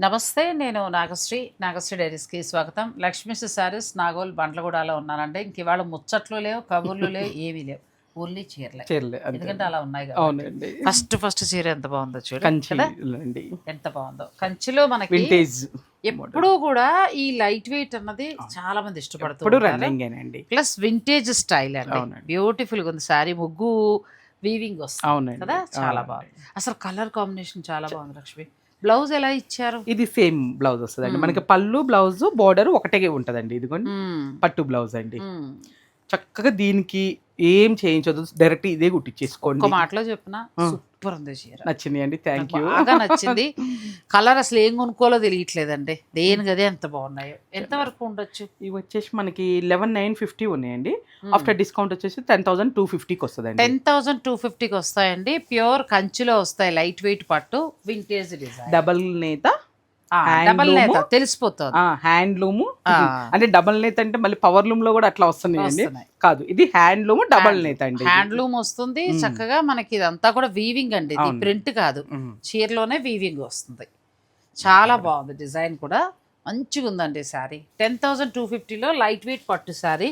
నమస్తే నేను నాగశ్రీ నాగశ్రీ డైరీస్కి స్వాగతం. లక్ష్మీస్ శారీస్ నాగోల్ బండ్లగూడలో ఉన్నానండి. ఇంక ఇవాళ ముచ్చట్లు లేవు కబుర్లు లేవు ఏమీ లేవు. ఓన్లీ చీరలే. ఎందుకంటే అలా ఉన్నాయి అవునండి. ఫస్ట్ ఫస్ట్ చీర ఎంత బాగుందో చూడండి ఎంత బాగుందో. కంచిలో మనకి వింటేజ్ ఎప్పుడూ కూడా ఈ లైట్ వెయిట్ అన్నది చాలా మంది ఇప్పుడు ఇష్టపడుతూ రన్నింగ్ అండి ప్లస్ వింటేజ్ స్టైల్ అండి. బ్యూటిఫుల్గా ఉంది. శారీ ముగ్గు వీవింగ్ వస్తుంది కదా? చాలా. బాగుంది. అసలు కలర్ కాంబినేషన్ చాలా బాగుంది లక్ష్మి. బ్లౌజ్ ఎలా ఇచ్చారు ఇది సేమ్ బ్లౌజ్ వస్తుందండి మ్మ్. మనకి పళ్ళు బ్లౌజ్ బోర్డర్ ఒకటే ఉంటదండి ఇదిగోండి. పట్టు బ్లౌజ్ అండి. చక్కగా దీనికి ఏం చేయించదు డైరెక్ట్ ఇదే కుట్టించేసుకోండి మాటలో చెప్పిన. సూపర్ ఉంది చీర. నచ్చింది అండి థ్యాంక్ యూ బాగా నచ్చింది. కలర్ అసలు ఏం కొనుక్కోలో తెలియట్లేదండి. దేనికి అదే ఎంత బాగున్నాయో. ఎంత వరకు ఉండొచ్చు? ఇవి వచ్చేసి మనకి లెవెన్ నైన్ ఫిఫ్టీ ఉన్నాయండి. ఆఫ్టర్ డిస్కౌంట్ వచ్చేసి టెన్ థౌసండ్ టూ ఫిఫ్టీకి వస్తుందండి. టెన్ థౌసండ్ టూ ఫిఫ్టీకి వస్తాయండి. ప్యూర్ కంచిలో వస్తాయి లైట్ వెయిట్ పట్టు వింటేజ్ డిజైన్ డబల్ నేత డబల్. నేత తెలిసిపోతుంది హ్యాండ్లూమ్. అంటే డబల్ నేత అంటే మళ్ళీ పవర్ లూమ్లో కూడా అట్లా వస్తున్నాయండి వస్తున్నాయి. కాదు ఇది హ్యాండ్లూమ్ డబల్ నేత అండి. హ్యాండ్లూమ్ వస్తుంది మ్మ్. చక్కగా మనకి ఇదంతా కూడా వీవింగ్ అండి ఇది. ప్రింట్ కాదు మ్మ్. చీరలోనే వీవింగ్ వస్తుంది చాలా బాగుంది డిజైన్ కూడా మంచిగా ఉందండి శారీ టెన్ థౌజండ్ టూ ఫిఫ్టీలో లైట్ వెయిట్ పట్టు శారీ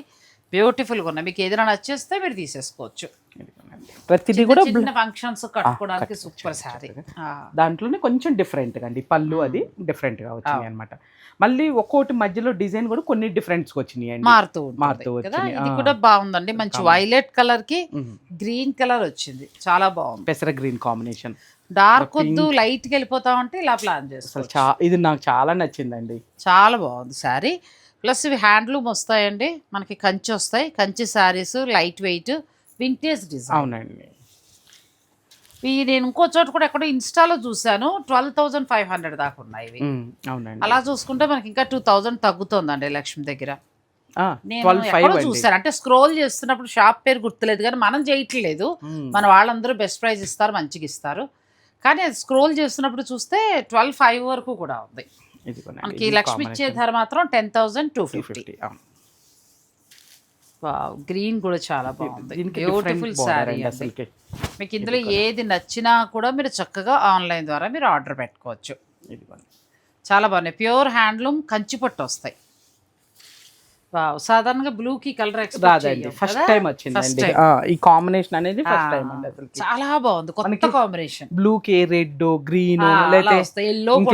బ్యూటిఫుల్గా ఉన్నాయి. మీకు ఏదైనా నచ్చేస్తే మీరు తీసేసుకోవచ్చు. ప్రతిదీ కూడా చిన్న ఫంక్షన్స్ కట్టుకోవడానికి సూపర్ శారీ దాంట్లోనే కొంచెం డిఫరెంట్ అండి. పళ్ళు అది డిఫరెంట్గా వచ్చినాయి అనమాట మళ్ళీ ఒక్కోటి మధ్యలో డిజైన్ కూడా కొన్ని డిఫరెన్స్ వచ్చినాయి అండి మారుతూ మారుతూ. ఇది. కూడా బాగుందండి. మంచి. వైలెట్ కలర్కి. గ్రీన్ కలర్ వచ్చింది. చాలా బాగుంది. పెసర గ్రీన్ కాంబినేషన్ డార్క్. వద్దు లైట్కి వెళ్ళిపోతామంటే ఇలా ప్లాన్ అసలు చేసుకోవచ్చు. చా ఇది నాకు చాలా నచ్చిందండి. చాలా బాగుంది శారీ ప్లస్ ఇవి హ్యాండ్లూమ్ వస్తాయండి. మనకి కంచి వస్తాయి. Kanchi sarees light weight vintage design అవునండి. ఇవి నేను ఇంకో చోట కూడా ఎక్కడో ఇన్స్టాలో చూశాను. ట్వెల్వ్ థౌజండ్ ఫైవ్ హండ్రెడ్ దాకా ఉన్నాయి ఇవి. అవునండి. అలా చూసుకుంటే మనకి ఇంకా టూ థౌజండ్ తగ్గుతుందండి లక్ష్మి దగ్గర. నేను చూసాను అంటే స్క్రోల్ చేస్తున్నప్పుడు షాప్ పేరు గుర్తులేదు కానీ మనం చేయట్లేదు. మన వాళ్ళందరూ బెస్ట్ ప్రైస్ ఇస్తారు మంచిగా ఇస్తారు. కానీ అది స్క్రోల్ చేస్తున్నప్పుడు చూస్తే ట్వెల్వ్ ఫైవ్ వరకు కూడా ఉంది. మనకి లక్ష్మి ఇచ్చే. ధర మాత్రం ten thousand two 250, fifty. Green కూడా చాలా బాగుంది బ్యూటిఫుల్ శారీ. మీకు ఇందులో ఏది నచ్చినా కూడా మీరు చక్కగా ఆన్లైన్ ద్వారా మీరు ఆర్డర్ పెట్టుకోవచ్చు. చాలా బాగున్నాయి ప్యూర్ హ్యాండ్లూమ్ కంచి పట్టు వస్తాయి సాధారణంగా బ్లూ కి కలర్ రాదండి. ఫస్ట్ టైం వచ్చిందండి. ఆ, ఈ కాంబినేషన్ అనేది ఫస్ట్ టైం అండి అసలు చాలా బాగుంది. కొత్త కాంబినేషన్ బ్లూ కి రెడ్ గ్రీన్ లేకపోతే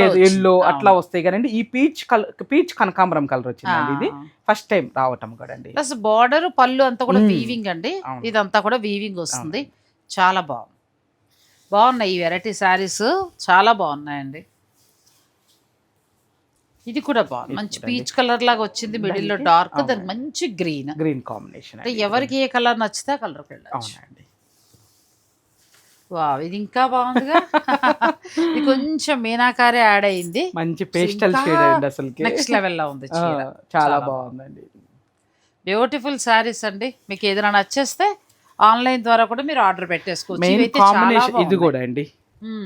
వచ్చింది. ఎల్లో అట్లా. వస్తాయి కానీ ఈ పీచ్ కలర్ పీచ్ కనకాంబరం కలర్ వచ్చిందండి ఇది. ఫస్ట్ టైం రావటం కూడా అండి ప్లస్ బార్డర్ పళ్ళు అంతా కూడా. వీవింగ్ అండి. ఇదంతా కూడా వీవింగ్ వస్తుంది. చాలా బాగుంది. బాగున్నాయి ఈ వెరైటీ శారీస్ చాలా బాగున్నాయండి. ఇది కూడా బాగుంది మంచి పీచ్ కలర్ లాగా వచ్చింది మిడిల్లో డార్క్. దానికి మంచి గ్రీన్. గ్రీన్ కాంబినేషన్ అంటే ఎవరికి ఏ కలర్ నచ్చితే అవునండి. వావ్ ఇది ఇంకా బాగుందిగా? ఇది కొంచెం మీనాకారే యాడ్ అయింది. మంచి పేస్టల్ షేడ్ అండి అసలుకి. నెక్స్ట్ లెవెల్లో ఉంది చాలా బాగుందండి బ్యూటిఫుల్ శారీస్ అండి. మీకు ఏదైనా నచ్చేస్తే ఆన్లైన్ ద్వారా కూడా మీరు ఆర్డర్ పెట్టేసుకోవచ్చు. ఇది. కూడా అండి.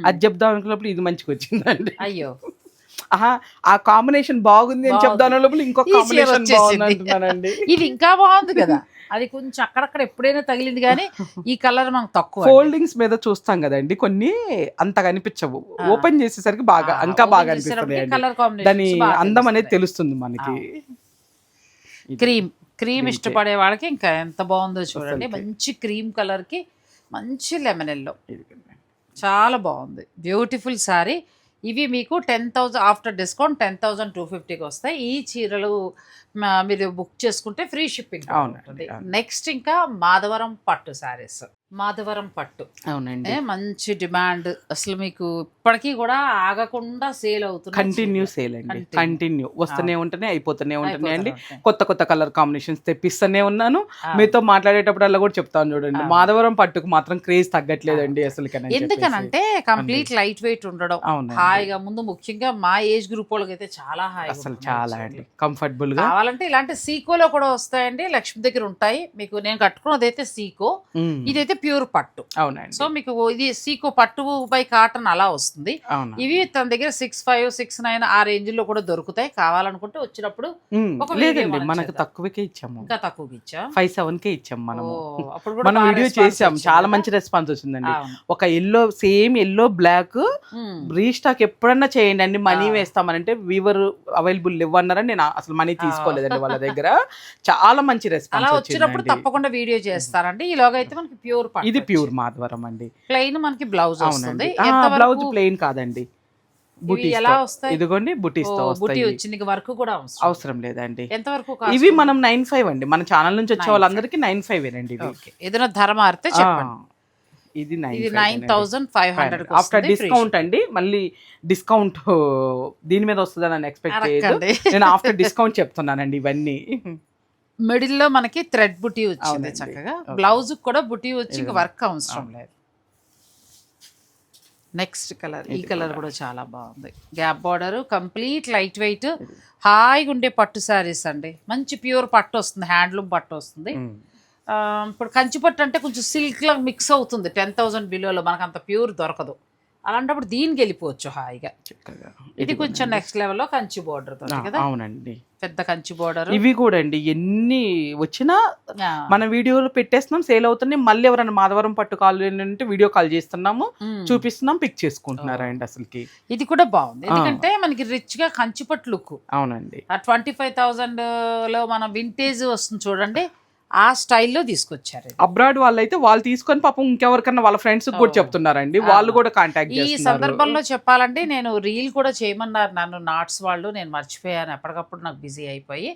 అది చెప్దాం అనుకున్నప్పుడు ఇది మంచిగా వచ్చిందండి. అయ్యో. ఆహా ఆ కాంబినేషన్ బాగుంది అని. చెప్దాం లోపల ఇంకో కాంబినేషన్ వచ్చేసింది. బాగుంది అంటున్నానండి ఇది ఇంకా బాగుంది కదా అది కొంచెం అక్కడక్కడ ఎప్పుడైనా తగిలింది కానీ ఈ కలర్ మనకు తక్కువ. ఫోల్డింగ్స్ మీద చూస్తాం కదండి కొన్ని అంత కనిపించవు ఆ. ఓపెన్ చేసేసరికి బాగా ఇంకా బాగా అనిపిస్తుంది దాని అందం అనేది. తెలుస్తుంది మనకి. క్రీమ్ క్రీమ్ ఇష్టపడే వాళ్ళకి ఇంకా ఎంత బాగుందో చూడండి. మంచి క్రీమ్ కలర్కి మంచి లెమన్ ఎల్లో. చాలా బాగుంది బ్యూటిఫుల్ శారీ ఇవి మీకు ten thousand after discount ten thousand two ఫిఫ్టీకి వస్తాయి. ఈ చీరలు మీరు బుక్ చేసుకుంటే ఫ్రీ షిప్పింగ్ ఉంటుంది. అవును. నెక్స్ట్ ఇంకా మాధవరం పట్టు శారీస్. మాధవరం పట్టు. అవునండి. మంచి డిమాండ్. అసలు మీకు ఇప్పటికీ కూడా ఆగకుండా సేల్ అవుతుంది కంటిన్యూ సేల్ అండి. కంటిన్యూ వస్తూనే ఉంటేనే అయిపోతూనే ఉంటూనే అండి. కొత్త కొత్త కలర్ కాంబినేషన్స్ తెప్పిస్తూనే ఉన్నాను. మీతో మాట్లాడేటప్పుడు అలా కూడా చెప్తాను చూడండి. మాధవరం పట్టుకు మాత్రం క్రేజ్ తగ్గట్లేదండి అసలు ఎందుకనంటే కంప్లీట్ లైట్ వెయిట్ ఉండడం. హాయిగా ముందు ముఖ్యంగా మా ఏజ్ గ్రూప్ వాళ్ళకి అయితే చాలా హాయిగా అసలు చాలా. అండి. కంఫర్టబుల్గా కావాలంటే ఇలాంటి సీకోలో కూడా వస్తాయండి. లక్ష్మి దగ్గర ఉంటాయి. మీకు నేను కట్టుకున్నది అయితే సీకో. ఇదైతే ప్యూర్ పట్టు. అవునండి. సో మీకు ఇది సీకో పట్టు బై కాటన్ అలా వస్తుంది. ఇవి తన దగ్గర సిక్స్ ఫైవ్ సిక్స్ నైన్ ఆ రేంజ్లో కూడా దొరుకుతాయి. కావాలనుకుంటే వచ్చినప్పుడు లేదండి మనం మనకు. తక్కువకే ఇచ్చాము. ఇంకా తక్కువకి ఇచ్చా? ఫైవ్ సెవెన్ కే ఇచ్చాం మనము. ఓ, అప్పుడు కూడా మనం వీడియో చేసాం. చాలా? మంచి రెస్పాన్స్ వచ్చిందండి. ఒక yellow same yellow black. Restock ఎప్పుడన్నా చేయండి. అండి మనీ. వేస్తామనంటే వీవర్ అవైలబుల్ ఇవ్వన్నారని నేను అసలు మనీ తీసుకోలేదండి వాళ్ళ దగ్గర. చాలా మంచి అలా రెస్పాన్స్ వచ్చినప్పుడు వచ్చింది తప్పకుండా వీడియో చేస్తారండి. ఈలోగా అయితే మనకి ప్యూర్ ఇది ప్యూర్ మాధవరం అండి. ప్లెయిన్ మనకి బ్లౌజ్ అవునండి. బ్లౌజ్ ప్లెయిన్ కాదండి. ఇదిగోండి బుటీస్తో బుట్టి వస్తాయి. వచ్చింది వర్క్ కూడా అవసరం. లేదండి. ఎంత వరకు ఇవి మనం నైన్ ఫైవ్ అండి. మన ఛానల్ నుంచి వచ్చే 9.5. వాళ్ళందరికీ నైన్ ఫైవ్ అండి ఏదైనా ధర మారితే చెప్పండి. ఇది nine thousand five hundred after discount అండి. మళ్ళీ డిస్కౌంట్ దీని మీద వస్తుందని నేను ఎక్స్పెక్ట్ చేయదు. నేను ఆఫ్టర్ డిస్కౌంట్ చెప్తున్నానండి ఇవన్నీ. మిడిల్లో మనకి థ్రెడ్ బుటీ వచ్చింది. చక్కగా. బ్లౌజ్ కూడా బుటీ వచ్చి ఇంకా. వర్క్ అవసరం లేదు. Next colour. ఈ కలర్ కూడా. చాలా బాగుంది. Gap border complete light weight. హాయిగా ఉండే పట్టు శారీస్ అండి. మంచి ప్యూర్ పట్టు వస్తుంది హ్యాండ్లూమ్ పట్టు వస్తుంది. ఇప్పుడు కంచి పట్టు అంటే కొంచెం సిల్క్ లా మిక్స్ అవుతుంది. టెన్ థౌసండ్ బిలోలో మనకు అంత ప్యూర్ దొరకదు. అలాంటప్పుడు దీనికి వెళ్ళిపోవచ్చు హాయిగా. చక్కగా. ఇది కొంచెం నెక్స్ట్ లెవెల్లో కంచి బోర్డర్ కదా? అవునండి. పెద్ద కంచి బోర్డర్ ఇవి కూడా అండి ఎన్ని వచ్చినా మన వీడియోలు పెట్టేస్తున్నాం సేల్ అవుతున్నాయి. మళ్ళీ ఎవరైనా మాధవరం పట్టు కాల్ అంటే వీడియో కాల్ చేస్తున్నాము చూపిస్తున్నాం పిక్ చేసుకుంటున్నారండి అసలుకి. ఇది కూడా బాగుంది. ఎందుకంటే మనకి రిచ్గా కంచి పట్టు లుక్ అవునండి. ఆ ట్వంటీ ఫైవ్ థౌజండ్లో మన వింటేజ్ వస్తుంది చూడండి. ఆ స్టైల్లో తీసుకొచ్చారు. అబ్రాడ్ వాళ్ళు అయితే వాళ్ళు తీసుకొని పాపం ఇంకెవరికన్నా వాళ్ళ ఫ్రెండ్స్ కూడా. చెప్తున్నారండి. వాళ్ళు కూడా కాంటాక్ట్ ఈ సందర్భంలో చెప్పాలంటే నేను రీల్ కూడా చేయమన్నారు నన్ను నాట్స్ వాళ్ళు. నేను మర్చిపోయాను. ఎప్పటికప్పుడు నాకు బిజీ అయిపోయి.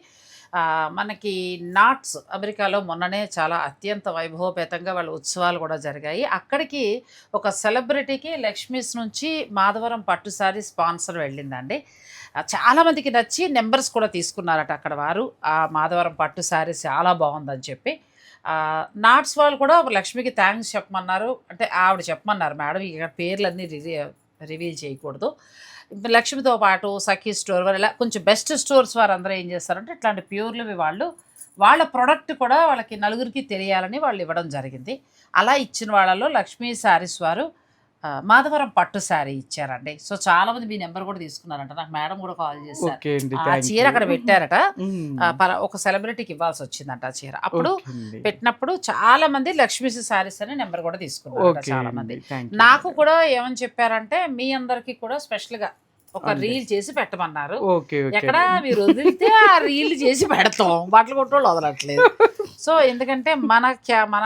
మనకి నాట్స్ అమెరికాలో మొన్ననే చాలా అత్యంత వైభవపేతంగా వాళ్ళ ఉత్సవాలు కూడా జరిగాయి. అక్కడికి ఒక సెలబ్రిటీకి లక్ష్మీస్ నుంచి మాధవరం పట్టు సారీ స్పాన్సర్ వెళ్ళిందండి. చాలామందికి నచ్చి నెంబర్స్ కూడా తీసుకున్నారట అక్కడ వారు. ఆ మాధవరం పట్టు సారీ చాలా బాగుందని చెప్పి. నాట్స్ వాళ్ళు కూడా లక్ష్మికి థ్యాంక్స్ చెప్పమన్నారు. అంటే ఆవిడ చెప్పమన్నారు మేడం ఇక పేర్లన్నీ రివీ రివీల్ చేయకూడదు. లక్ష్మితో పాటు సఖీ స్టోర్ వారు ఇలా కొంచెం బెస్ట్ స్టోర్స్ వారు అందరూ ఏం చేస్తారంటే ఇట్లాంటి ప్యూర్లు వాళ్ళు వాళ్ళ ప్రోడక్ట్ కూడా వాళ్ళకి నలుగురికి తెలియాలని వాళ్ళు ఇవ్వడం జరిగింది. అలా ఇచ్చిన వాళ్ళలో లక్ష్మీ శారీస్ వారు మాధవరం పట్టు శారీ ఇచ్చారండి. సో చాలా మంది మీ నెంబర్ కూడా తీసుకున్నారంట. నాకు మేడం కూడా కాల్ చేశారు. ఆ చీర అక్కడ పెట్టారట. ఒక సెలబ్రిటీకి ఇవ్వాల్సి వచ్చిందంట ఆ చీర. అప్పుడు పెట్టినప్పుడు చాలా మంది లక్ష్మీ శారీస్ అని నెంబర్ కూడా తీసుకున్నారు చాలా మంది. నాకు కూడా ఏమని చెప్పారంటే మీ అందరికి కూడా స్పెషల్గా ఒక. రీల్ చేసి పెట్టమన్నారు. ఎక్కడ మీరు వదిలితే ఆ రీల్ చేసి పెడతాం. బట్టలు కొట్టోళ్ళు వదలట్లేదు. సో ఎందుకంటే మన మన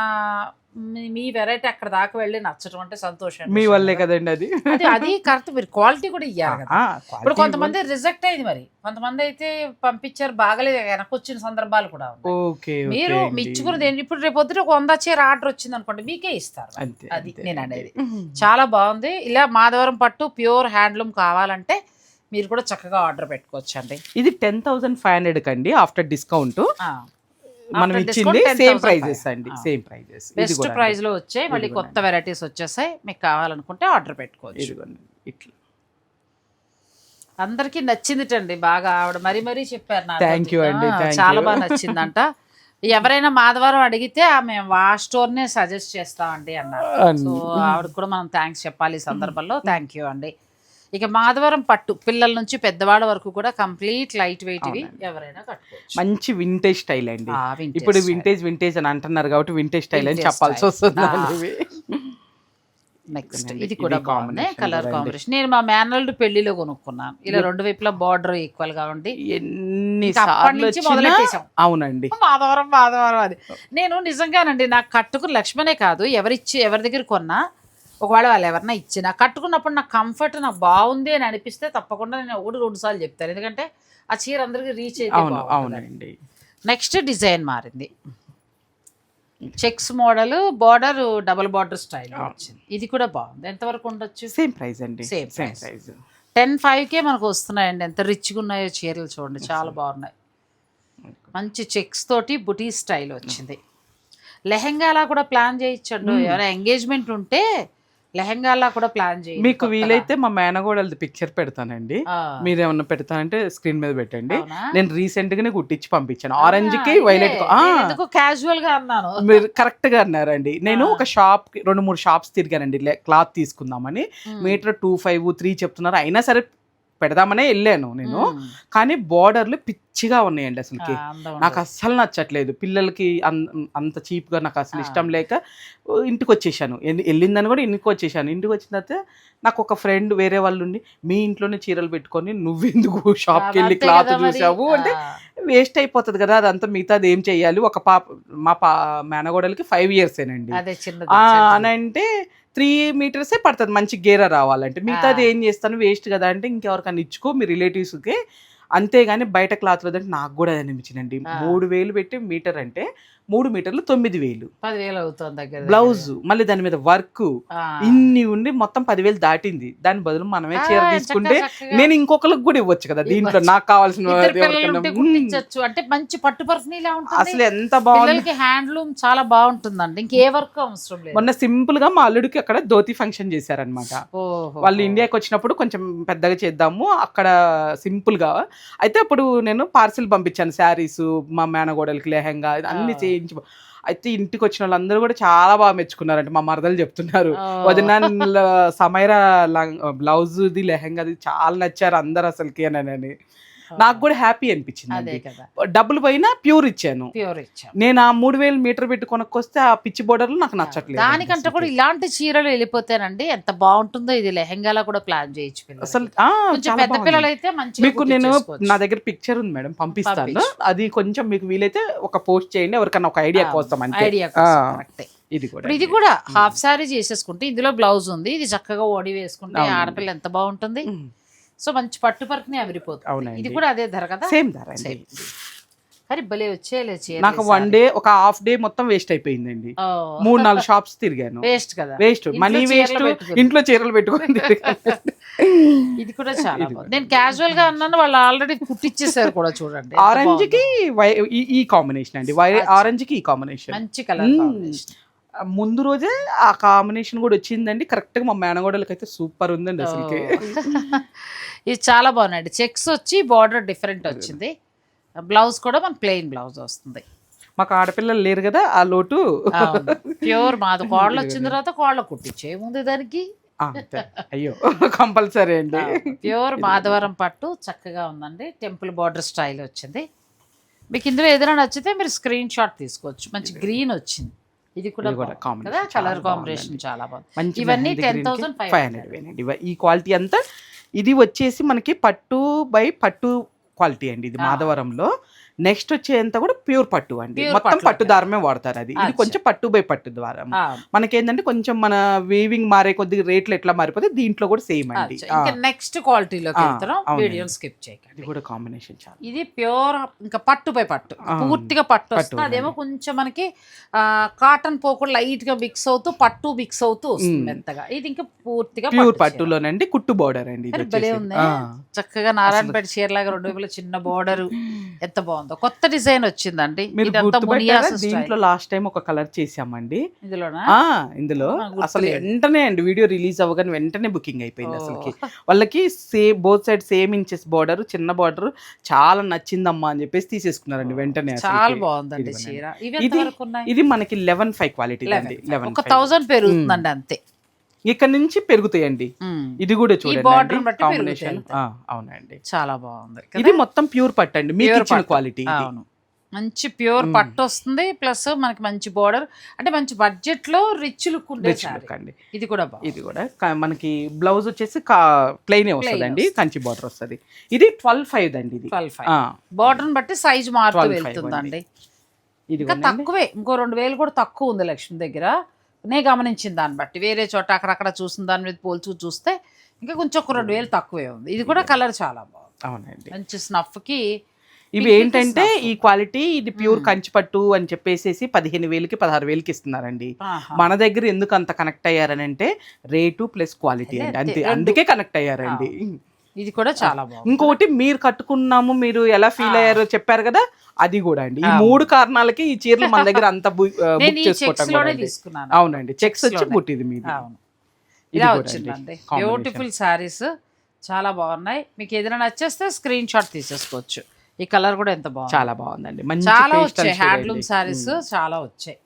మీ- వెరైటీ అక్కడ దాకా వెళ్ళి నచ్చడం అంటే సంతోషం మీ వల్లే కదండి అది? అది అది కరెక్ట్ మీరు క్వాలిటీ కూడా ఆ, ఇప్పుడు కొంతమంది రిజెక్ట్ అయింది మరి. కొంతమంది అయితే పంపించారు బాగలేదు వెనక్కి వచ్చిన సందర్భాలు కూడా ఓకే మీరు అండి. మెచ్చుకున్నది ఏంటి? ఇప్పుడు రేపు పొద్దున ఒక వంద చీర ఆర్డర్ వచ్చింది అనుకోండి మీకే ఇస్తారు. అది నేను. అనేది. చాలా బాగుంది. ఇలా మాధవరం పట్టు ప్యూర్ హ్యాండ్లూమ్ కావాలంటే మీరు కూడా చక్కగా ఆర్డర్ పెట్టుకోవచ్చండి. ఇది టెన్ థౌసండ్ ఫైవ్ హండ్రెడ్ కండి ఆఫ్టర్ డిస్కౌంట్ మనం ఇచ్చింది సేమ్ 10,500 ప్రైజెస్ అండి. సేమ్ ప్రైజెస్ బెస్ట్ ప్రైస్లో వచ్చాయి మళ్ళీ. కొత్త వెరైటీస్ వచ్చేసాయి. మీకు కావాలనుకుంటే ఆర్డర్ పెట్టుకోవచ్చు. ఇట్లా. అందరికీ నచ్చిందిటండి బాగా ఆవిడ మరీ మరీ చెప్పారు. Thank you అండి, చాలా. బాగా నచ్చిందంట. ఎవరైనా మాధవరం అడిగితే ఆ మేము ఆ స్టోర్ నే సజెస్ట్ చేస్తామండి అన్నారు. అన్- సో ఆవిడ కూడా మనం థ్యాంక్స్ చెప్పాలి ఈ సందర్భంలో. థ్యాంక్ యూ అండి. ఇక మాధవరం పట్టు పిల్లల నుంచి పెద్దవాళ్ళ వరకు కూడా కంప్లీట్ లైట్ వెయిట్ ఇవి ఎవరైనా కట్టుకోవచ్చు. మంచి వింటేజ్ స్టైల్ అండి. ఇప్పుడు. వింటేజ్ వింటేజ్ అని అంటున్నారు కాబట్టి వింటేజ్ స్టైల్ అని చెప్పాల్సి. వస్తుంది. నెక్స్ట్ ఇది కూడా బాగుంది. కలర్. కాంబినేషన్ నేను మా మేనల్డ్ పెళ్ళిలో కొనుక్కున్నాను. ఇలా రెండు వైపులా బార్డర్ ఈక్వల్గా ఉండి. ఎన్ని. అవునండి. మాధవరం మాధవరం అది. నేను నిజంగానండి నాకు కట్టుకుని లక్ష్మణే కాదు. ఎవరిచ్చి ఎవరి దగ్గర కొన్నా ఒకవేళ వాళ్ళు ఎవరన్నా ఇచ్చినా కట్టుకున్నప్పుడు నాకు కంఫర్ట్ నాకు బాగుంది అని అనిపిస్తే తప్పకుండా నేను ఒకటి రెండు సార్లు చెప్తాను. ఎందుకంటే ఆ చీర అందరికి రీచ్ అవును. అవునండి. నెక్స్ట్ డిజైన్ మారింది. Checks model border double border style వచ్చింది. ఇది కూడా బాగుంది. ఎంతవరకు ఉండొచ్చు? సేమ్ ప్రైస్ అండి. Same price. ప్రైస్ టెన్ ఫైవ్కే మనకు వస్తున్నాయండి. ఎంత రిచ్గా ఉన్నాయో చీరలు చూడండి. చాలా బాగున్నాయి. మంచి చెక్స్ తోటి బుటీ స్టైల్ వచ్చింది. లెహెంగాలా కూడా ప్లాన్ చేయొచ్చండి ఎవరైనా ఎంగేజ్మెంట్ ఉంటే లెహంగాలా కూడా ప్లాన్ చేయండి మీకు. వీలైతే మా మేనగోడలది పిక్చర్ పెడతానండి. మీరు ఏమన్నా పెడతానంటే స్క్రీన్ మీద పెట్టండి? నేను రీసెంట్ గానే కుట్టించి పంపించాను. ఆరెంజ్కి వైలెట్ క్యాజువల్గా అన్నాను? మీరు కరెక్ట్గా అన్నారండి. నేను. ఒక షాప్ రెండు మూడు షాప్స్ తిరిగానండి. క్లాత్ తీసుకుందామని. మీటర్ టూ ఫైవ్ త్రీ చెప్తున్నారు. అయినా సరే పెడదామనే వెళ్ళాను నేను. కానీ బార్డర్లు పిచ్చిగా ఉన్నాయండి అసలుకి నాకు. అస్సలు నచ్చట్లేదు పిల్లలకి అంత చీప్గా నాకు అసలు. ఇష్టం లేక ఇంటికి వచ్చేసాను వెళ్ళిందని కూడా ఇంటికి వచ్చేసాను ఇంటికి వచ్చిన తర్వాత నాకు ఒక ఫ్రెండ్ వేరే వాళ్ళు ఉండి మీ ఇంట్లోనే చీరలు పెట్టుకొని నువ్వెందుకు షాప్కి వెళ్ళి క్లాత్. చూసావు అంటే వేస్ట్ అయిపోతుంది కదా అదంతా మిగతాది ఏం చెయ్యాలి ఒక పాప మా పా మేనగోడలకి ఫైవ్ ఇయర్సేనండి ఆ, చిన్నది. అని అంటే త్రీ మీటర్సే పడుతుంది. మంచి గేర రావాలంటే. మిగతాది. ఏం చేస్తాను? వేస్ట్ కదా అంటే ఇంకెవరికైనా ఇచ్చుకో. మీ రిలేటివ్స్కి అంతేగాని బయట క్లాత్ అంటే నాకు కూడా అది అనిపించిందండి. మూడు వేలు పెట్టి మీటర్ అంటే మూడు మీటర్లు తొమ్మిది వేలు. పదివేలు అవుతుంది దగ్గర బ్లౌజ్ మళ్ళీ దాని మీద వర్క్. ఇన్ని ఉండి మొత్తం పదివేలు దాటింది. దాని బదులు మనమే చీర తీసుకుంటే. నేను ఇంకొకరికి కూడా ఇవ్వచ్చు కదా. దీంట్లో. నాకు కావాల్సిన అంటే మంచి పట్టు ఉంటుంది. అసలు ఎంత బాగుంది. హ్యాండ్లూమ్ చాలా బాగుంటుందండి. ఇంకే వర్క్ అవసరం లేదు. మొన్న సింపుల్గా మా అల్లుడికి అక్కడ ధోతి ఫంక్షన్ చేశారనమాట. వాళ్ళు ఇండియాకి వచ్చినప్పుడు కొంచెం పెద్దగా చేద్దాము. అక్కడ సింపుల్గా. అయితే అప్పుడు నేను పార్సిల్ పంపించాను. శారీస్ మా మేనగోడలకి లెహంగా అన్ని ఆ. చేయించి అయితే ఇంటికి వచ్చిన వాళ్ళందరూ కూడా చాలా బాగా మెచ్చుకున్నారంట మా మరదలు చెప్తున్నారు. వదిన సమైరా బ్లౌజ్ ది లెహంగాది చాలా నచ్చారు అందరు అసలుకి అని అని నాకు కూడా హ్యాపీ అనిపించింది అదే అండి. కదా. డబ్బులు పోయినా ప్యూర్ ఇచ్చాను. ప్యూర్ ఇచ్చాం. నేను ఆ మూడు వేలు మీటర్ పెట్టి కొనుక్కొస్తే ఆ పిచ్చి బోర్డర్లు నాకు నచ్చట్లేదు. దానికంటే కూడా ఇలాంటి చీరలు వెళ్ళిపోతేనండి ఎంత బాగుంటుందో ఇది లెహంగాలా కూడా ప్లాన్ చేయొచ్చు. అసలు పెద్ద. పిల్లలు అయితే మంచి మీకు నేను నా దగ్గర పిక్చర్ ఉంది మేడం పంపిస్తాను. అది కొంచెం మీకు వీలైతే ఒక పోస్ట్ చేయండి ఎవరికైనా ఒక ఐడియా కోసం ఐడియా కరెక్టే ఇది కూడా ఇది కూడా హాఫ్ సారీ చేసేసుకుంటే ఇందులో బ్లౌజ్ ఉంది ఇది చక్కగా ఓడి వేసుకుంటే. ఆడపిల్ల ఎంత బాగుంటుంది. సో మంచి పట్టు పరుపుని అవిరిపోతుంది. అవునండి. ఇది కూడా అదే ధర కదా? సేమ్ ధర అండి. Same. కానీ భలే వచ్చేలే చీర నాకు వన్ డే ఒక హాఫ్ డే మొత్తం వేస్ట్ అయిపోయిందండి. మూడు నాలుగు షాప్స్ తిరిగాను. వేస్ట్ కదా? వేస్ట్. Money waste. ఇంట్లో చీరలు పెట్టుకుని. ఇది కూడా చాలా నేను క్యాజువల్గా అన్నాను వాళ్ళు ఆల్రెడీ కుట్టిచ్చేసారు కూడా చూడండి. ఆరెంజ్. కి ఈ- కాంబినేషన్ అండి. ఆరెంజ్కి ఈ కాంబినేషన్ మంచి కలర్. ముందు రోజే ఆ కాంబినేషన్ కూడా వచ్చిందండి. కరెక్ట్గా మా మేనగోడలకి అయితే సూపర్ ఉందండి అసలుకి. ఇది చాలా బాగున్నాయండి. చెక్స్ వచ్చి బార్డర్ డిఫరెంట్ వచ్చింది. బ్లౌజ్ కూడా మన ప్లెయిన్ బ్లౌజ్ వస్తుంది. మాకు ఆడపిల్లలు లేరు కదా ఆ లోటు. ప్యూర్ మాది కోడలు వచ్చిన తర్వాత కోళ్ళ కుట్టించే ఏముంది దానికి. అయ్యో కంపల్సరీ అండి. ప్యూర్ మాధవరం పట్టు చక్కగా ఉందండి. టెంపుల్ బార్డర్ స్టైల్ వచ్చింది. మీకు ఇందులో ఏదైనా నచ్చితే మీరు స్క్రీన్ షాట్ తీసుకోవచ్చు. మంచి గ్రీన్ వచ్చింది. ఇది కూడా కదా? Colour combination. చాలా బాగుంది. మంచి ఇవన్నీ టెన్ థౌసండ్ ఫైవ్ 500 వేనండి ఇవ- ఈ క్వాలిటీ అంతా ఇది వచ్చేసి మనకి పట్టు బై పట్టు క్వాలిటీ అండి. ఇది. మాధవరంలో. నెక్స్ట్ వచ్చేంత కూడా ప్యూర్ పట్టు అండి. మొత్తం పట్టు దారమే వాడతారు అది. ఇది. కొంచెం పట్టు బై పట్టు ద్వారం మనకేంటంటే కొంచెం మన వీవింగ్ మారే కొద్ది రేట్లు ఎట్లా మారిపోతే దీంట్లో కూడా సేమ్ అండి. నెక్స్ట్ క్వాలిటీలోకి అవునండి. వీడియో స్కిప్ చేయకండి. ఇది కూడా కాంబినేషన్ చాలా. ఇది ప్యూర్ ఇంకా పట్టు పై పట్టు. పూర్తిగా పట్టు పట్టు వస్తుంది. అదేమో. కొంచెం మనకి కాటన్ పోకుండా లైట్గా మిక్స్ అవుతూ పట్టు మిక్స్ అవుతూ వస్తుంది. మెత్తగా. ఇది ఇంకా పూర్తిగా ప్యూర్ పట్టు చీర. పట్టులోనండి. కుట్టు బోర్డర్ అండి భలే. ఉంది. చక్కగా నారాయణపేట చీరలాగా రెండు వైపులా చిన్న బోర్డర్ ఎంత బాగుందో. కొత్త డిజైన్ వచ్చిందండి. మీరు దీంట్లో లాస్ట్ టైం ఒక కలర్ చేసామండి ఇందులో. అసలు వెంటనే అండి వీడియో రిలీజ్ అవ్వగానే వెంటనే బుకింగ్ అయిపోయింది. అసలుకి. వాళ్ళకి same both side same inches border చిన్న బార్డర్ చాలా నచ్చిందమ్మా అని చెప్పేసి తీసేసుకున్నారండి వెంటనే. చాలా బాగుందండి ఇది ఇది మనకి లెవెన్ ఫైవ్ క్వాలిటీ అండి 11. లెవెన్ ఒక థౌజండ్ పెరుగుతుందండి అంతే. ఇక్కడ నుంచి పెరుగుతాయండి. మ్. ఇది కూడా చూడండి బట్టి కాంబినేషన్ అవునండి. చాలా బాగుంది? ఇది మొత్తం ప్యూర్ పట్టు అండి. మీకు Pure ఇచ్చిన. క్వాలిటీ అవును. మంచి ప్యూర్. పట్టు వస్తుంది ప్లస్ మనకి మంచి బోర్డర్ అంటే మంచి బడ్జెట్లో రిచ్ లుక్ రిచ్. లుక్ అండి. ఇది కూడా ఇది కూడా మనకి బ్లౌజ్ వచ్చేసి ప్లెయిన్ వస్తుంది. కంచి బార్డర్ వస్తుంది. ఇది ట్వెల్వ్ ఫైవ్ అండి ఇది. ట్వెల్వ్ ఫైవ్ బోర్డర్ బట్టి సైజ్ మారుతూ 12 five వెళ్తుందండి. ఇది. తక్కువే. ఇంకో రెండు వేలు కూడా తక్కువ ఉంది లక్ష్మి దగ్గర. నే గమనించిన దాన్ని బట్టి. వేరే చోట అక్కడక్కడ చూసిన దాని మీద పోల్చు చూస్తే ఇంకా కొంచెం ఒక రెండు వేలు తక్కువే ఉంది. ఇది కూడా కలర్ చాలా బాగుంది. అవునండి. మంచి స్నఫ్కి ఇవి ఏంటంటే. ఈ క్వాలిటీ ఇది ప్యూర్ మ్మ్. కంచి పట్టు అని చెప్పేసి పదిహేను వేలకి పదహారు వేలకి ఇస్తున్నారండి. మన దగ్గర ఎందుకు అంత కనెక్ట్ అయ్యారని అంటే రేటు ప్లస్ క్వాలిటీ అండి. అంతే. అందుకే కనెక్ట్ అయ్యారండి. ఇది కూడా చాలా బాగుంది. ఇంకోటి మీరు కట్టుకున్నాము మీరు ఎలా ఫీల్. అయ్యారో చెప్పారు కదా అది కూడా అండి. ఈ. మూడు కారణాలకి ఈ చీరలు మన దగ్గర అంత బుక్. తీసుకున్నాను. అవునండి. చెక్స్ వచ్చి. బుట్టిది మీది. అవును. ఇలా వచ్చిందండి. బ్యూటిఫుల్ శారీస్ చాలా బాగున్నాయి. మీకు ఏదైనా నచ్చేస్తే స్క్రీన్ షాట్ తీసేసుకోవచ్చు. ఈ కలర్ కూడా ఎంత బాగుంది. చాలా బాగుందండి. చాలా వచ్చాయి. హ్యాండ్లూమ్. శారీస్. చాలా వచ్చాయి.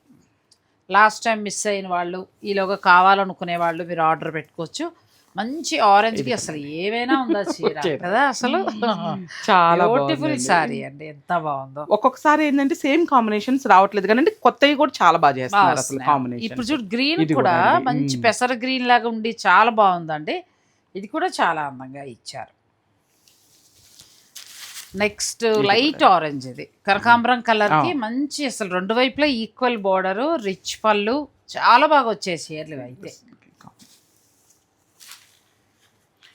లాస్ట్ టైం మిస్ అయిన వాళ్ళు ఈలోగా కావాలనుకునే వాళ్ళు మీరు ఆర్డర్ పెట్టుకోవచ్చు. మంచి ఆరెంజ్కి అసలు ఏమైనా ఉందా చీర. కదా అసలు? చాలా బ్యూటిఫుల్. శారీ అండి. ఎంత బాగుందో. ఒక్కొక్కసారి ఏంటంటే సేమ్ కాంబినేషన్స్ రావట్లేదు. కానీ కొత్తవి కూడా చాలా బాగా చేస్తున్నారు అసలు. కాంబినేషన్ ఇప్పుడు చూడు గ్రీన్ కూడా. మంచి. పెసర గ్రీన్ లాగా ఉండి చాలా బాగుందండి. ఇది కూడా చాలా అందంగా ఇచ్చారు. నెక్స్ట్ లైట్ ఆరెంజ్ ఇది. కనకాంబరం కలర్కి మంచి అసలు రెండు వైపులా ఈక్వల్ బోర్డర్ రిచ్ పళ్ళు చాలా బాగా వచ్చాయి చీరలు ఇవి అయితే.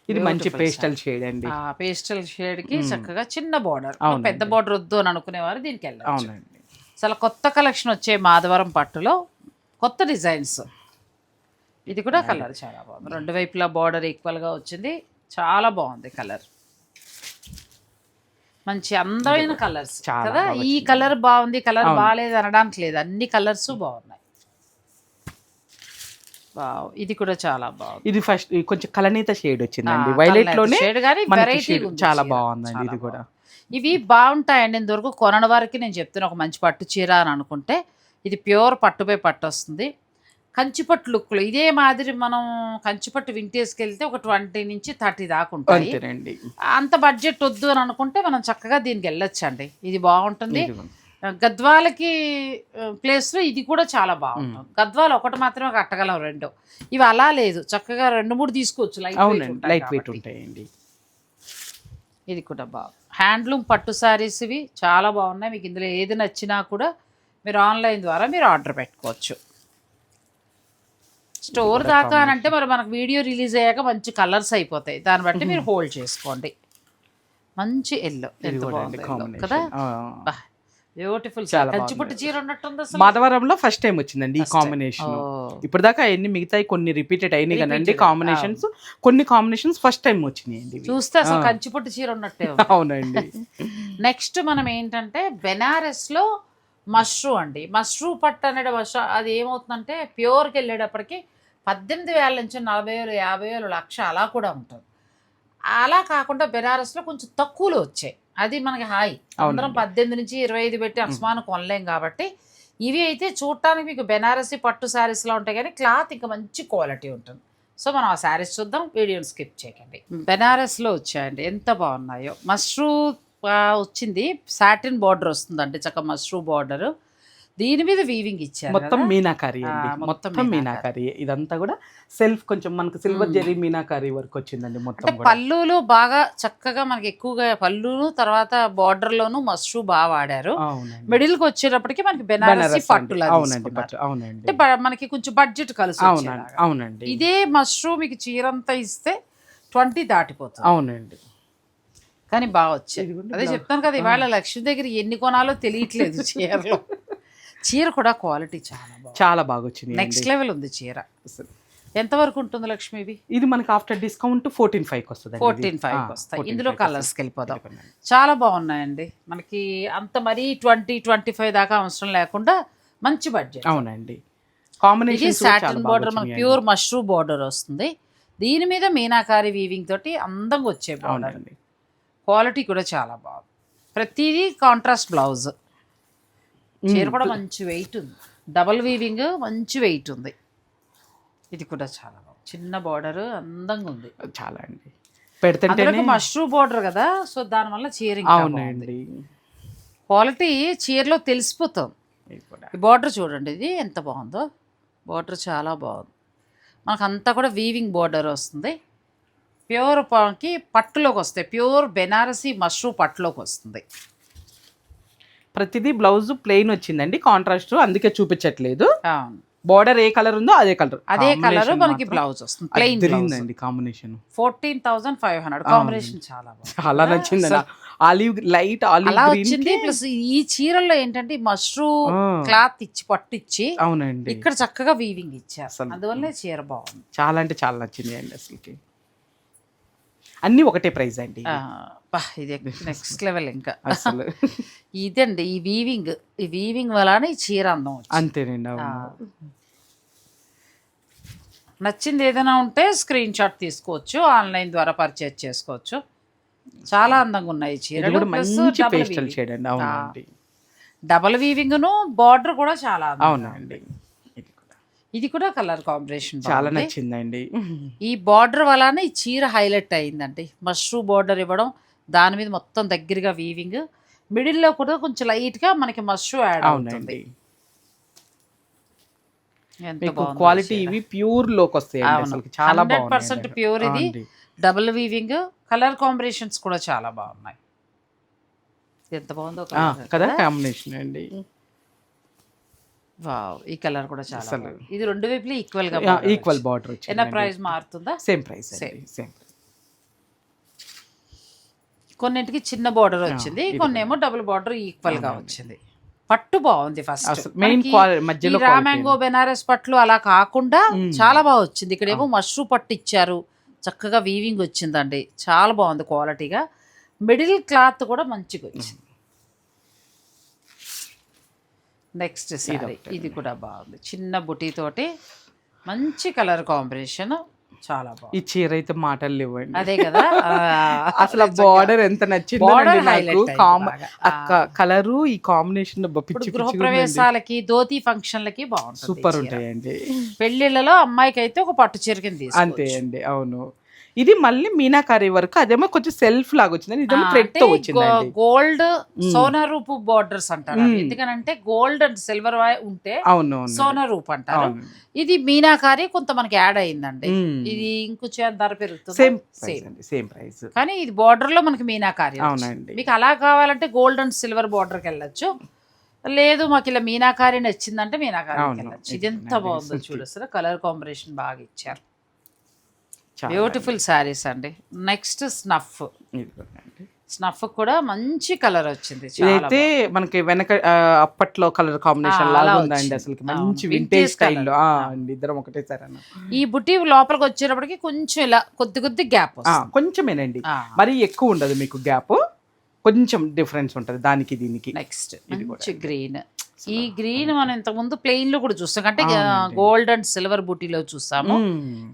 ఇది మంచి పేస్టల్ షేడ్ అండి. ఆ పేస్టల్ షేడ్కి మ్మ్. చక్కగా చిన్న బోర్డర్. పెద్ద బోర్డర్ వద్దు అని అనుకునేవారు దీనికి వెళ్ళచ్చు. అవునండి. చాలా కొత్త కలెక్షన్ వచ్చే మాధవరం పట్టులో కొత్త డిజైన్స్ ఇది కూడా కలర్ చాలా బాగుంది. రెండు వైపులా బార్డర్ ఈక్వల్గా వచ్చింది. చాలా బాగుంది కలర్ మంచి అందమైన కలర్స్ కదా? ఈ. కలర్ బాగుంది కలర్. బాగాలేదు అనడానికి లేదు. అన్ని కలర్స్ బాగున్నాయి. వావ్, ఇది కూడా చాలా బాగుంది. ఇది ఫస్ట్ కొంచెం కలనీత షేడ్ వచ్చిందండి. వైలెట్లోనే చాలా బాగుందండి ఇది కూడా. ఇవి బాగుంటాయండి. ఇంతవరకు కొనని వారికి నేను చెప్తున్నా ఒక మంచి పట్టు చీర అని అనుకుంటే ఇది ప్యూర్ పట్టుపై పట్టు వస్తుంది. కంచిపట్టు లుక్లో ఇదే మాదిరి మనం కంచిపట్టు వింటేజ్కి వెళ్తే ఒక ట్వంటీ నుంచి థర్టీ దాకా ఉంటాయి. అంతేనండి. అంత బడ్జెట్ వద్దు అని అనుకుంటే మనం చక్కగా దీనికి వెళ్ళొచ్చండి. ఇది బాగుంటుంది. గద్వాలకి ప్లేస్లో ఇది కూడా చాలా బాగుంటుంది. గద్వాల ఒకటి మాత్రమే కట్టగలం రెండు. ఇవి అలా లేదు. చక్కగా రెండు మూడు తీసుకోవచ్చు. లైట్ లైట్ వెయిట్ ఉంటాయండి. ఇది కూడా బాగుంది హ్యాండ్లూమ్ పట్టు శారీస్ ఇవి చాలా బాగున్నాయి. మీకు ఇందులో ఏది నచ్చినా కూడా మీరు ఆన్లైన్ ద్వారా మీరు ఆర్డర్ పెట్టుకోవచ్చు. స్టోర్ దాకా అని అంటే మరి మనకు వీడియో రిలీజ్ అయ్యాక మంచి కలర్స్ అయిపోతాయి. దాన్ని బట్టి మీరు హోల్డ్ చేసుకోండి. మంచి ఎల్లో. ఎంత బాగుంది కదా? బ్యూటిఫుల్ చాలా కంచిపట్టు బాగుంది. చీర ఉన్నట్టుంది మాధవరంలో ఫస్ట్ టైం వచ్చిందండి ఈ. కాంబినేషన్. ఇప్పుడు దాకా ఎన్ని మిగతాయి కొన్ని రిపీటెడ్ అయినాయి కదండి కాంబినేషన్స్ కొన్ని కాంబినేషన్స్ ఫస్ట్ టైం వచ్చినాయండి. చూస్తే అసలు. కంచిపట్టు చీర ఉన్నట్టే. అవునండి నెక్స్ట్ మనం ఏంటంటే బెనారస్లో మష్రూ అండి మష్రూ పట్టు అనేది మష్రూ అది ఏమవుతుందంటే ప్యూర్కి వెళ్ళేటప్పటికి పద్దెనిమిది వేల నుంచి నలభై వేలు యాభై వేలు లక్ష అలా కూడా ఉంటుంది అలా కాకుండా బెనారస్లో కొంచెం తక్కువలో వచ్చాయి అది మనకి హాయి. అందరం. పద్దెనిమిది నుంచి ఇరవై ఐదు పెట్టి అస్మాను కొనలేం కాబట్టి ఇవి అయితే చూడటానికి మీకు బెనారసి పట్టు శారీస్లో ఉంటాయి కానీ క్లాత్ ఇంకా మంచి క్వాలిటీ ఉంటుంది. సో మనం ఆ శారీస్ చూద్దాం వీడియోని స్కిప్ చేయకండి. బెనారస్లో వచ్చాయండి. ఎంత బాగున్నాయో. మష్రూ వచ్చింది. సాటిన్ బార్డర్ వస్తుందండి చక్క మష్రూ బార్డర్. దీని మీద వీవింగ్ ఇచ్చారు మొత్తం? మీనాకారి మొత్తం మీనాకారి. ఇదంతా కూడా సెల్ఫ్ కొంచెం మనకు సిల్వర్. జరీ మీనాకారి వర్క్ వచ్చిందండి మొత్తం పళ్ళులో బాగా చక్కగా మనకి ఎక్కువగా పళ్ళును తర్వాత border లోను మష్రూ బాగా వాడారు మిడిల్కి వచ్చేటప్పటికి మనకి బెనారసి. పట్టులా అవునండి. పట్టు అవునండి అంటే మనకి కొంచెం బడ్జెట్ కలిసి అవునండి. అవునండి ఇదే మష్రూ మీకు చీరంతా ఇస్తే ట్వంటీ దాటిపోతుంది అవునండి కానీ బాగా వచ్చాయి ఇదిగోండి అదే. చెప్తాను కదా ఇవాళ లక్ష్మి దగ్గర ఎన్ని కొనాలో తెలియట్లేదు చీరలో చీర కూడా క్వాలిటీ చాలా చాలా బాగా వచ్చింది నెక్స్ట్ లెవెల్ ఉంది చీర. ఎంత వరకు ఉంటుంది లక్ష్మి ఇవి ఇది మనకి ఆఫ్టర్ డిస్కౌంట్ ఫోర్టీన్ ఫైవ్ వస్తుంది ఫోర్టీన్ ఫైవ్ వస్తాయి. ఇందులో కలర్స్కి వెళ్ళిపోదాం. చాలా బాగున్నాయండి. మనకి అంత మరీ ట్వంటీ ట్వంటీ ఫైవ్ దాకా అవసరం లేకుండా మంచి బడ్జెట్ అవునండి. ఇది కాంబినేషన్ సాటిన్ బార్డర్ మనకి ప్యూర్ మష్రూ బార్డర్ వస్తుంది. దీని మీద మీనాకారి వీవింగ్ తోటి అందంగా వచ్చే అవునండి. క్వాలిటీ కూడా చాలా బాగుంది. ప్రతిదీ కాంట్రాస్ట్ బ్లౌజ్ చీర కూడా మంచి వెయిట్ ఉంది. డబల్ వీవింగ్ మంచి వెయిట్ ఉంది. ఇది కూడా చాలా బాగుంది. చిన్న బార్డర్ అందంగా ఉంది. చాలా అండి. పెడుతుంటే అందులో మష్రూ బార్డర్ కదా సో దానివల్ల చీర. అవునండి. క్వాలిటీ చీరలో తెలిసిపోతుంది బార్డర్ చూడండి ఇది ఎంత బాగుందో. బార్డర్ చాలా బాగుంది. మనకు అంతా కూడా వీవింగ్ బార్డర్ వస్తుంది. ప్యూర్కి పట్టులోకి వస్తాయి. ప్యూర్ బెనారసి మష్రూ పట్టులోకి వస్తుంది. ప్రతిదీ బ్లౌజ్ ప్లెయిన్ వచ్చిందండి కాంట్రాస్ట్ అందుకే చూపించట్లేదు. బార్డర్ ఏ కలర్ ఉందో అదే కలర్ అదే కలర్ మనకి బ్లౌజ్ వస్తుంది plain తిరిగిందండి combination fourteen thousand five hundred combination చాలా చాలా నచ్చిందండి ఆలివ్ లైట్ ఆలివ్ అలా వచ్చింది ప్లస్ ఈ చీరల్లో ఏంటంటే మష్రూ ఆ. క్లాత్ ఇచ్చి పట్టు ఇచ్చి అవునండి. ఇక్కడ చక్కగా వీవింగ్ ఇచ్చారు. అందువల్లే చీర బాగుంది. చాలా అంటే చాలా నచ్చింది అండి అసలుకి. అన్ని ఒకటే ప్రైస్ అండి. ఇది నెక్స్ట్ లెవెల్ ఇంకా. అసలు. ఇదండి ఈ వీవింగ్ ఈ వీవింగ్ వలన ఈ చీర అందం. అంతేనండి అవును. నచ్చింది ఏదైనా ఉంటే స్క్రీన్ షాట్ తీసుకోవచ్చు ఆన్లైన్ ద్వారా పర్చేజ్ చేసుకోవచ్చు. చాలా అందంగా ఉన్నాయి చీరలు పేస్టల్ షేడ్ అండి అవునండి. డబల్ వీవింగ్ బార్డర్ కూడా చాలా అందంగా అవునండి. ఇది కూడా ఇది కూడా కలర్ కాంబినేషన్ చాలా నచ్చిందండి. ఈ బార్డర్ వలన ఈ చీర హైలైట్ అయిందండి. మష్రూ బార్డర్ ఇవ్వడం దాని మీద మొత్తం దగ్గరగా వీవింగ్ మిడిల్లో కూడా కొంచెం లైట్గా మనకి మష్రూ యాడ్ అవుతుంది. మీకు క్వాలిటీ. ఇవి ప్యూర్లోకి. అసలు చాలా 100% బాగుంది pure ఇది. డబుల్ వీవింగ్ కలర్ కాంబినేషన్స్ కూడా చాలా బాగున్నాయి. ఎంత బాగుందో కదా కాంబినేషన్ అండి. వావ్ ఈ కలర్ కూడా చాలా. ఇది రెండు వైపులు ఈక్వల్గా ఈక్వల్ బార్డర్ వచ్చింది ప్రైస్ మారుతుందా? Same price Same. సేమ్ కొన్నింటికి చిన్న బార్డర్ వచ్చింది కొన్ని ఏమో డబుల్ బార్డర్ ఈక్వల్గా వచ్చింది. పట్టు బాగుంది ఫస్ట్ మెయిన్ మధ్యలో రామాంగో బెనారస్ పట్లు అలా కాకుండా. చాలా బాగా వచ్చింది. ఇక్కడేమో మష్రూ పట్టు ఇచ్చారు. చక్కగా వీవింగ్ వచ్చిందండి. చాలా బాగుంది క్వాలిటీగా మిడిల్ క్లాత్ కూడా మంచిగా వచ్చింది. Next saree. ఇది కూడా బాగుంది. చిన్న బుటీ తోటి మంచి కలర్ కాంబినేషన్ చాలా ఈ చీర అయితే మాటలు ఇవ్వండి అదే కదా అసలు బార్డర్ ఎంత నచ్చిందో. ఆ కలరు ఈ కాంబినేషన్ పిచ్చి గృహ పిచ్చి ప్రవేశాలకి ధోతి ఫంక్షన్లకి బాగుంటుంది సూపర్. ఉంటాయండి. పెళ్ళిళ్ళలో అమ్మాయికి అయితే ఒక పట్టు చీర కింద అంతే. అండి అవును. ఇది మళ్ళీ మీనాకారి వరకు అదేమో కొంచెం సెల్ఫ్ లాగా వచ్చింది ఇదేమో థ్రెడ్తో వచ్చిందండి. గో- గోల్డ్ సోనా రూపు బార్డర్స్ అంటారు. ఎందుకనంటే గోల్డ్ అండ్ సిల్వర్ ఉంటే అవును సోనా రూప్ అంటారు. ఇది మీనాకారి కొంత మనకి యాడ్ అయిందండి. ఇది ఇంకొంచెం ధర పెరుగుతుంది సేమ్ సేమ్ ప్రైస్ కానీ ఇది బార్డర్లో మనకి మీనాకారి వచ్చింది. అవునండి. మీకు అలా కావాలంటే గోల్డ్ అండ్ సిల్వర్ బార్డర్కి వెళ్ళొచ్చు. లేదు మాకు ఇలా మీనాకారి నచ్చిందంటే మీనాకారి ఇది ఎంత బాగుందో. చూడు అసలు. కలర్ కాంబినేషన్ బాగా ఇచ్చారు. బ్యూటిఫుల్ శారీస్ అండి. Next snuff. స్నఫ్ కూడా మంచి కలర్ వచ్చింది. ఇదైతే మనకి వెనక అప్పట్లో కలర్ కాంబినేషన్ లాగా ఉందండి. అసలు. మంచి వింటేజ్ స్టైల్లో ఇద్దరం ఒకటేసారి అన్న ఈ బుట్టి లోపలికి వచ్చేటప్పటికి కొంచెం ఇలా కొద్ది కొద్ది గ్యాప్ కొంచెమేనండి. మరి ఎక్కువ ఉండదు మీకు గ్యాప్ కొంచెం డిఫరెన్స్ ఉంటది దానికి దీనికి. నెక్స్ట్ మంచి గ్రీన్. ఈ గ్రీన్ మనం ఇంతకు ముందు ప్లెయిన్లో కూడా చూస్తాం. అంటే. గోల్డ్ అండ్ సిల్వర్ బుటీలో చూస్తాము.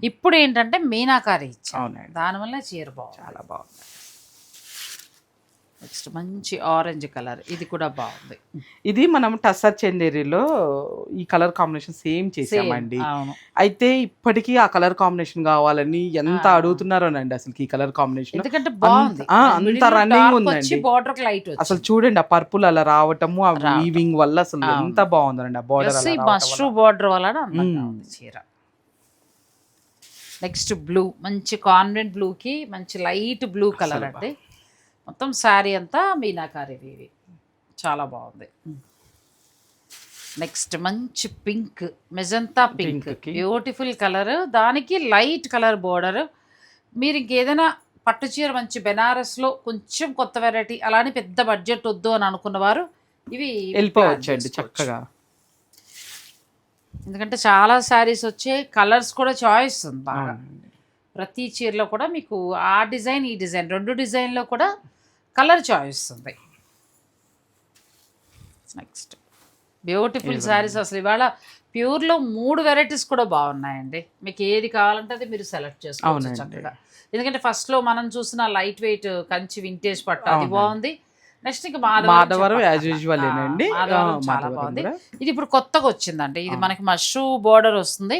ఇప్పుడు ఏంటంటే మీనాకారి ఇచ్చాం దానివల్ల చీర బాగుంది. చాలా బాగుంది. నెక్స్ట్ మంచి ఆరెంజ్ కలర్ ఇది కూడా బాగుంది ఇది మనం టస్సర్ చందేరిలో ఈ కలర్ కాంబినేషన్ సేమ్. చేసామండి అయితే ఇప్పటికీ ఆ కలర్ కాంబినేషన్ కావాలని ఎంత. అడుగుతున్నారోనండి అసలు ఈ కలర్ కాంబినేషన్ ఎందుకంటే బాగుంది అంత running ఉందండి. బార్డర్ లైట్ అసలు చూడండి ఆ పర్పుల్ అలా రావటము ఆ. వీవింగ్ వల్ల అసలు. ఎంత బాగుందండి ఆ బార్డర్ ప్లస్ ఈ మష్రూ బార్డర్. ఉంది చీర నెక్స్ట్ బ్లూ మంచి కాన్వెంట్ బ్లూకి మంచి లైట్ బ్లూ కలర్ అండి మొత్తం శారీ అంతా మీనాకారి చాలా బాగుంది. నెక్స్ట్ మంచి pink magenta pink. Beautiful colour దానికి లైట్ కలర్ బోర్డర్ మీరు ఇంకేదైనా పట్టు చీర మంచి బెనారస్లో కొంచెం కొత్త వెరైటీ అలానే పెద్ద బడ్జెట్ వద్దు అని అనుకున్నవారు ఇవి వెళ్ళిపోవచ్చండి. చక్కగా. ఎందుకంటే చాలా శారీస్ వచ్చే కలర్స్ కూడా చాయిస్ ఉంది బాగా. ప్రతి చీరలో కూడా మీకు ఆ డిజైన్ ఈ డిజైన్ రెండు డిజైన్లో కూడా కలర్ చాయిస్ ఉంది. నెక్స్ట్ బ్యూటిఫుల్ శారీస్ అసలు ఇవాళ ప్యూర్లో మూడు వెరైటీస్ కూడా బాగున్నాయండి. మీకు ఏది కావాలంటే అది మీరు సెలెక్ట్ చేసుకోవచ్చు. చక్కగా. ఎందుకంటే ఫస్ట్లో మనం చూసిన లైట్ వెయిట్ కంచి వింటేజ్ పట్టు అది. బాగుంది. నెక్స్ట్ ఇంకా మాధవరం యాజ్. యూజువల్ చాలా బాగుంది. ఇది ఇప్పుడు కొత్తగా వచ్చిందండి. ఇది. మనకి మష్రూ బోర్డర్ వస్తుంది.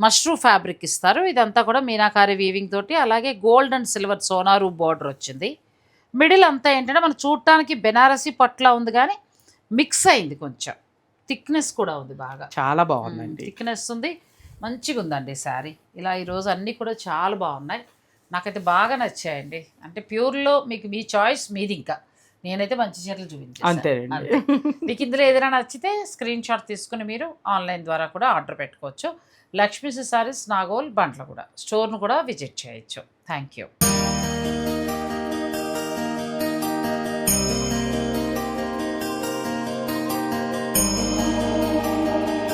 మష్రూ ఫ్యాబ్రిక్ ఇస్తారు. ఇదంతా కూడా మీనాకారి వీవింగ్ తోటి అలాగే గోల్డ్ అండ్ సిల్వర్ సోనారు బోర్డర్ వచ్చింది. మిడిల్ అంతా ఏంటంటే మనం చూడటానికి బెనారసి పట్ల ఉంది కానీ మిక్స్ అయింది కొంచెం. థిక్నెస్ కూడా ఉంది బాగా. చాలా బాగుందండి. థిక్నెస్ ఉంది. మంచిగా ఉందండి శారీ. ఇలా ఈరోజు అన్నీ కూడా చాలా బాగున్నాయి. నాకైతే బాగా నచ్చాయండి. అంటే ప్యూర్లో మీకు మీ చాయిస్ మీది ఇంకా. నేనైతే మంచి చీరలు చూపించాను మీకు ఇందులో ఏదైనా నచ్చితే స్క్రీన్ షాట్ తీసుకుని మీరు ఆన్లైన్ ద్వారా కూడా ఆర్డర్ పెట్టుకోవచ్చు. లక్ష్మీ సారీస్ నాగోల్ బండ్ల కూడా. స్టోర్ను కూడా విజిట్ చేయొచ్చు. Thank you